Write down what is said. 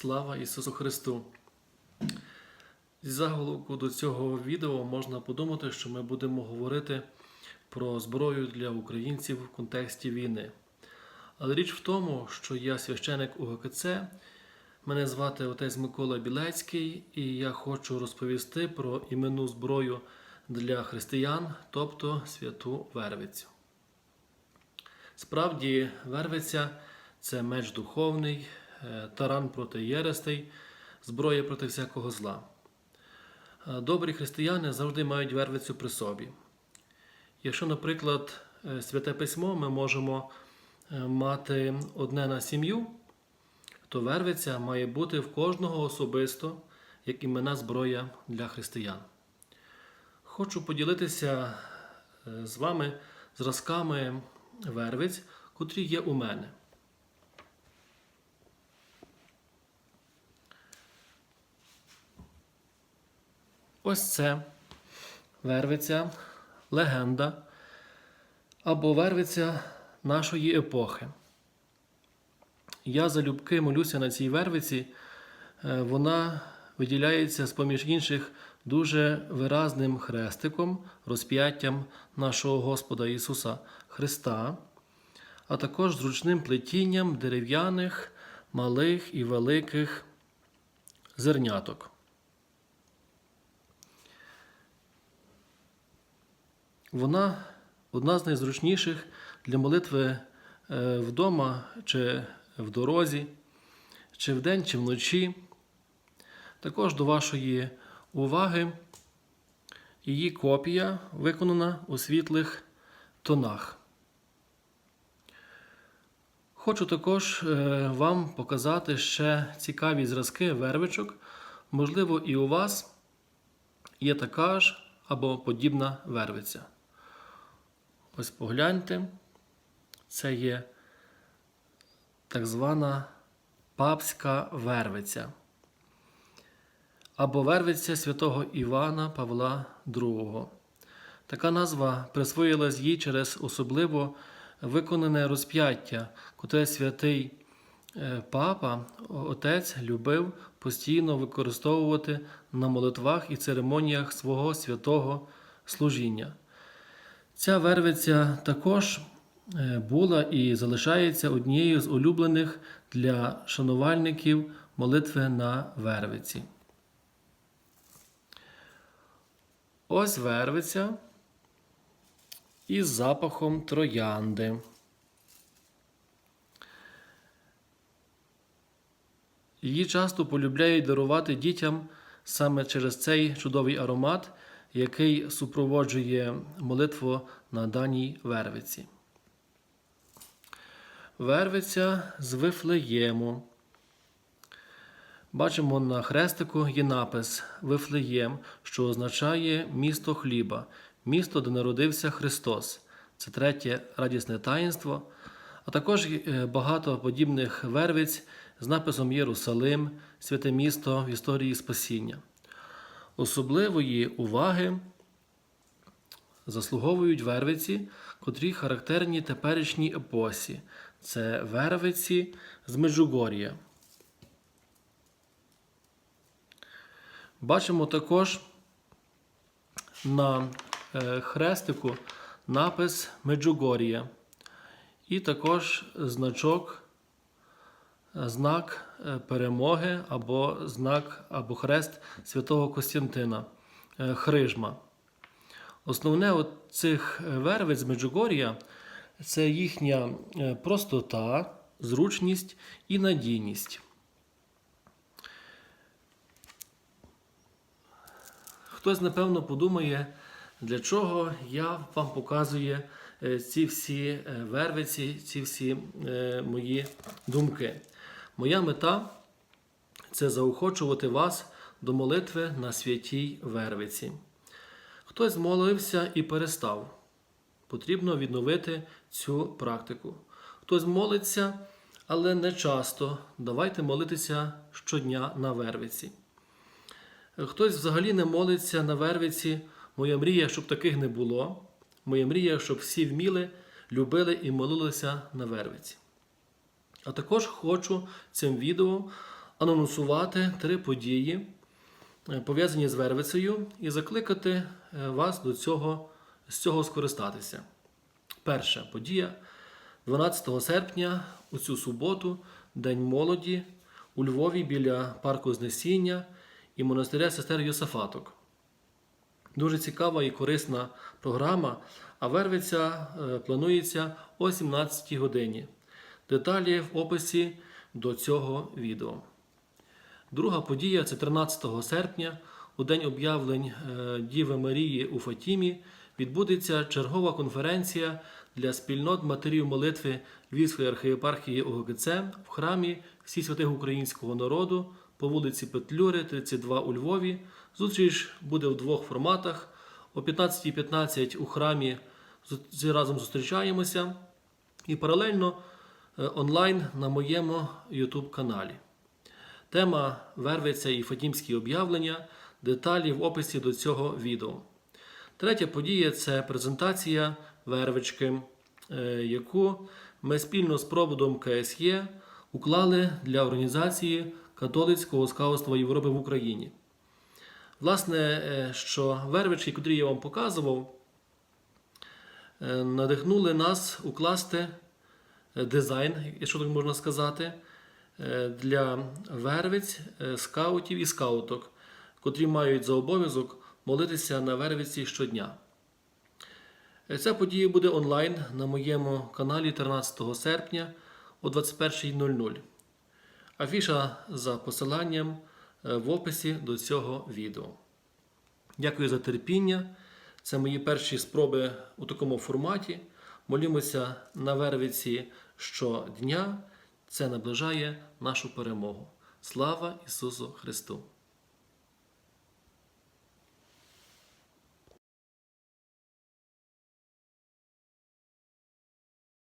Слава Ісусу Христу! Зі заголовку до цього відео можна подумати, що ми будемо говорити про зброю для українців в контексті війни. Але річ в тому, що я священик УГКЦ, мене звати отець Микола Білецький, і я хочу розповісти про іменну зброю для християн, тобто святу Вервицю. Справді, Вервиця це меч духовний, таран проти єрестей, зброя проти всякого зла. Е, Добрі християни завжди мають вервицю при собі. Якщо, наприклад, е, святе письмо ми можемо е, мати одне на сім'ю, то вервиця має бути в кожного особисто як імена зброя для християн. Хочу поділитися е, з вами зразками вервиць, котрі є у мене. Ось це вервиця, легенда або вервиця нашої епохи. Я залюбки молюся на цій вервиці. Е, Вона виділяється з поміж інших дуже виразним хрестиком, розп'яттям нашого Господа Ісуса Христа, а також зручним плетінням дерев'яних, малих і великих зерняток. Вона одна з найзручніших для молитви е, вдома чи в дорозі, чи вдень, чи вночі. Також до вашої уваги її копія виконана у світлих тонах. Хочу також е, вам показати ще цікаві зразки вервичок. Можливо, і у вас є така ж або подібна вервиця. Ось погляньте, це є так звана папська вервиця або вервиця святого Івана Павла II. Така назва присвоїлась їй через особливо виконане розп'яття, котре святий е, папа, отець любив постійно використовувати на молитвах і церемоніях свого святого служіння. Ця вервиця також е, була і залишається однією з улюблених для шанувальників молитви на вервиці. Ось вервиця із запахом троянди. Її часто полюбляють дарувати дітям саме через цей чудовий аромат, який супроводжує молитву на даній вервиці. Вервиця з Вифлеєму. Бачимо на хрестику є напис Вифлеєм, що означає місто хліба, місто, де народився Христос. Це третє радісне таїнство, а також е, багато подібних вервиць з написом Єрусалим, святе місто в історії Спасіння. Особливої уваги заслуговують вервиці, котрі характерні теперішній епосі. Це вервиці з Меджугор'я. Бачимо також на е, хрестику напис Меджугор'я і також значок, знак е, перемоги або знак або хрест святого Костянтина Хрижма. Основне от цих вервиць Меджугор'я це їхня простота, зручність і надійність. Хтось, напевно, подумає, для чого я вам показую е, ці всі е, вервиці, ці всі е, мої думки. Моя мета це заохочувати вас до молитви на святій вервиці. Хтось молився і перестав. Потрібно відновити цю практику. Хтось молиться, але не часто. Давайте молитися щодня на вервиці. Хтось взагалі не молиться на вервиці. Моя мрія, щоб таких не було. Моя мрія, щоб всі вміли, любили і молилися на вервиці. А також хочу цим відео анонсувати три події, е, пов'язані з Вервицею, і закликати е, вас до цього, з цього скористатися. Перша подія 12 серпня у цю суботу, День молоді, у Львові біля парку Знесіння і монастиря сестер Йосафаток. Дуже цікава і корисна програма, а Вервиця е, планується о 17 годині. Деталі в описі до цього відео. Друга подія це 13 серпня, у день об'явлень е, Діви Марії у Фатімі, відбудеться чергова конференція для спільнот матерів молитви Львівської архієпархії ОГКЦ в храмі Всі святих українського народу по вулиці Петлюри, 32 у Львові. Зустріч буде в двох форматах. О 15.15 у храмі разом зустрічаємося і паралельно онлайн на моєму YouTube каналі. Тема Вервиця і Фатімські об'явлення. Деталі в описі до цього відео. Третя подія це презентація Вервички, е, яку ми спільно з проводом КСЄ уклали для організації католицького скаутства Європи в Україні. Власне, е, що Вервички, котрі я вам показував, е, надихнули нас укласти е, дизайн, якщо так можна сказати, е, для вервиць, е, скаутів і скауток, котрі мають за обов'язок молитися на вервиці щодня. Е, Ця подія буде онлайн на моєму каналі 13 серпня о 21.00. Афіша за посиланням е, в описі до цього відео. Дякую за терпіння. Це мої перші спроби у такому форматі. Молімося на Вервиці щодня. Це наближає нашу перемогу. Слава Ісусу Христу!